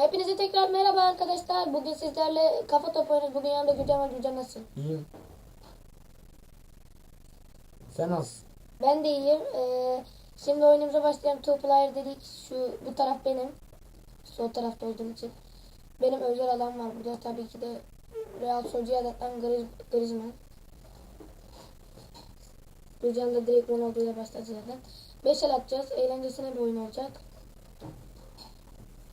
Hepinize tekrar merhaba arkadaşlar. Bugün sizlerle kafa topu oynuyoruz. Bugün yanımda Gülcan var. Gülcan nasıl? İyiyim. Sen az. Ben de iyiyim. Ee, şimdi oyunumuza başlayalım. Two player dedik. Şu bu taraf benim. Sol tarafta olduğum için. Benim özel alan var burada. Tabii ki de Real Sociedad'dan Griz, Griezmann. Gülcan da direkt Ronaldo ile başladı zaten. 5 el atacağız. Eğlencesine bir oyun olacak.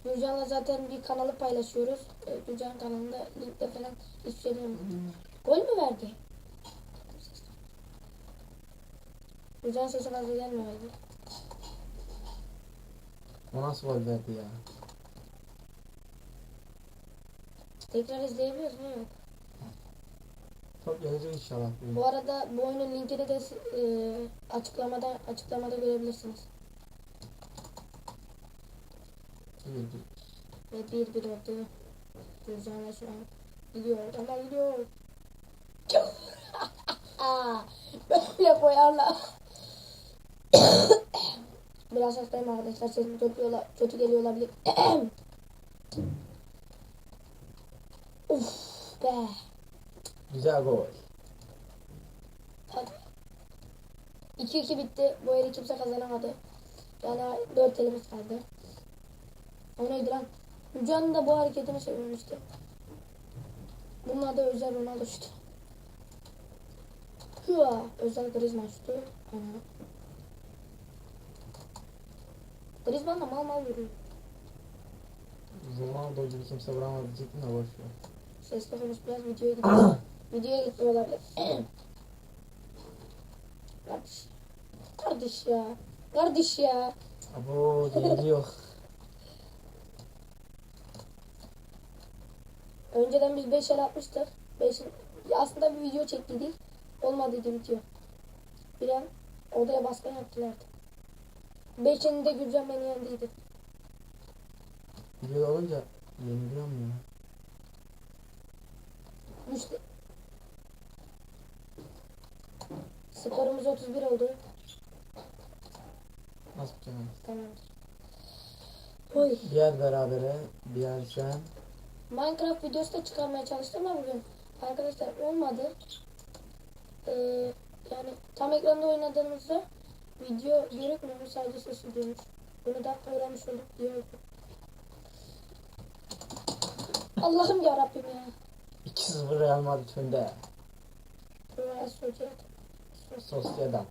Gülcan'la zaten bir kanalı paylaşıyoruz. Ee, Gülcan kanalında linkte falan şey bilmiyorum. Gol mü verdi? Gülcan sesi fazla gelmiyor. O nasıl gol verdi ya? Tekrar izleyebiliyoruz mu? Yok. Top gelecek inşallah. Bu arada bu oyunun linkini de e, açıklamada açıklamada görebilirsiniz. Bir. Ve bir bir oldu. Gülcan'la şu an gidiyor ama gidiyor. Böyle koyarlar. Biraz hastayım arkadaşlar. Sesim yola, kötü geliyor olabilir. Uf be. Güzel gol. Hadi. 2-2 bitti. Bu eli kimse kazanamadı. Yani 4 elimiz kaldı. O neydi lan? Hücan'ın da bu hareketini sevinmişti. Bunun adı Özel Ronaldo şutu. Hıa! Özel Griezmann şutu. Ana. Griezmann da mal mal vuruyor. Ronaldo gibi kimse vuramadı diyecektim de boş ver. Sesli konuş biraz videoya gidiyor. videoya gitmiyor olabilir. Kardeş. Kardeş ya. Kardeş ya. Abo geliyor. Önceden biz 5 el atmıştık. 5 aslında bir video çektiydik. Olmadıydı video. Bir an odaya baskın yaptılardı. 5'ini de Gülcan beni yendiydi. Video olunca yeniliyor mu? Müşte... Skorumuz 31 oldu. Nasıl kenar? Tamamdır. Oy. Bir yer berabere, bir yer sen. Minecraft videosu da çıkarmaya çalıştım ama bugün arkadaşlar olmadı. Ee, yani tam ekranda oynadığımızda video görükmüyor sadece ses duymuş. Bunu da öğrenmiş olduk diyor. Allah'ım ya Rabbim ya. 2-0 Real Madrid önde. Real Sociedad. Sociedad.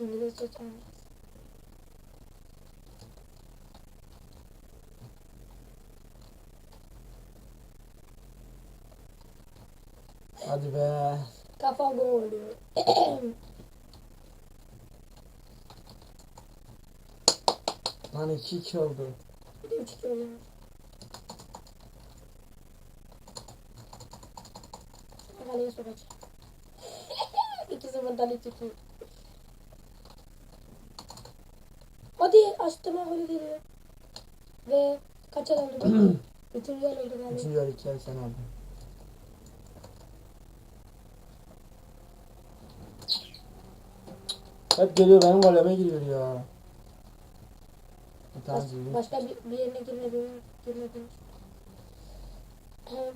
İngilizce tanrı. Hadi be. Kafa gol oluyor. Lan 2-2 oldu. Bir de 3-2 oluyor. Kaleye sokacağım. 2-0'dan 2-2. Hadi açtım golü geliyor. Ve kaç el oldu? Üçüncü el oldu galiba. Üçüncü yer 2 yer sen aldın. Hep geliyor benim goleme giriyor ya. Bir tane Baş- girdi. başka bir, bir yerine girmedi. girmedi. Hem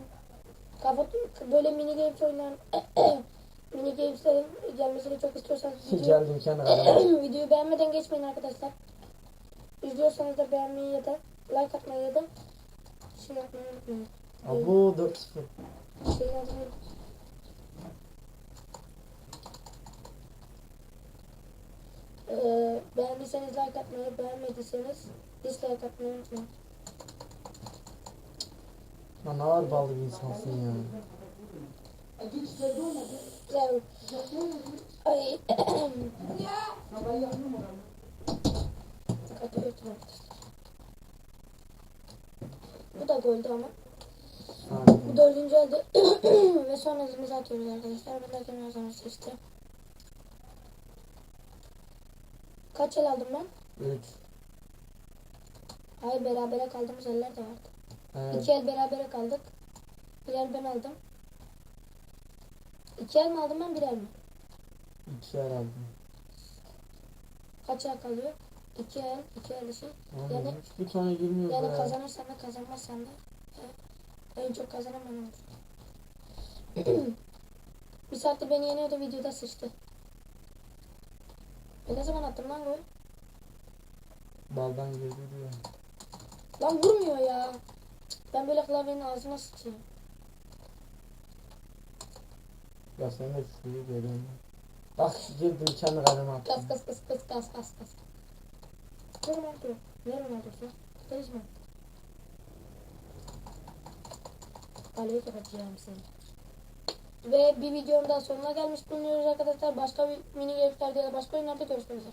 kafa böyle mini games oynayan mini gameslerin gelmesini çok istiyorsanız video, Geldim kendi kaleme. videoyu beğenmeden geçmeyin arkadaşlar. İzliyorsanız da beğenmeyi ya da like atmayı ya da şey yapmayı unutmayın. Abo 4-0. Şeyin adını Ee, beğendiyseniz like atmayı, beğenmediyseniz dislike atmayı unutmayın. Lan ne var ballı bir insansın ya. Güzel. Ay. Bu da goldü ama. Bu dördüncü elde ve son hızımızı atıyoruz arkadaşlar. Bundaki her zaman seçti. Kaç el aldım ben? 3. Hayır berabere kaldığımız eller de vardı. Evet. İki el berabere kaldık. Bir el ben aldım. İki el mi aldım ben bir el mi? 2 yer aldım. Kaç el kalıyor? İki el, iki el işi. Yani- hiçbir tane girmiyor Yani be. kazanırsan da kazanmazsan da en çok kazanan ben olur. bir saatte beni yeniyordu videoda sıçtı. E ne zaman attım lan gol? Baldan girdi diyor. Lan vurmuyor ya. Ben böyle klavyenin ağzına sıçayım. Ya sen de şurayı görüyorum. Bak girdi kendi kaleme attı. Kas kas kas kas kas kas kas. Ne Ronaldo? Ne Ronaldo'su? Karizma. Kaleye kapatacağım seni. Ve bir videonun daha sonuna gelmiş bulunuyoruz arkadaşlar. Başka bir mini görüşlerde ya da başka oyunlarda görüşmek üzere.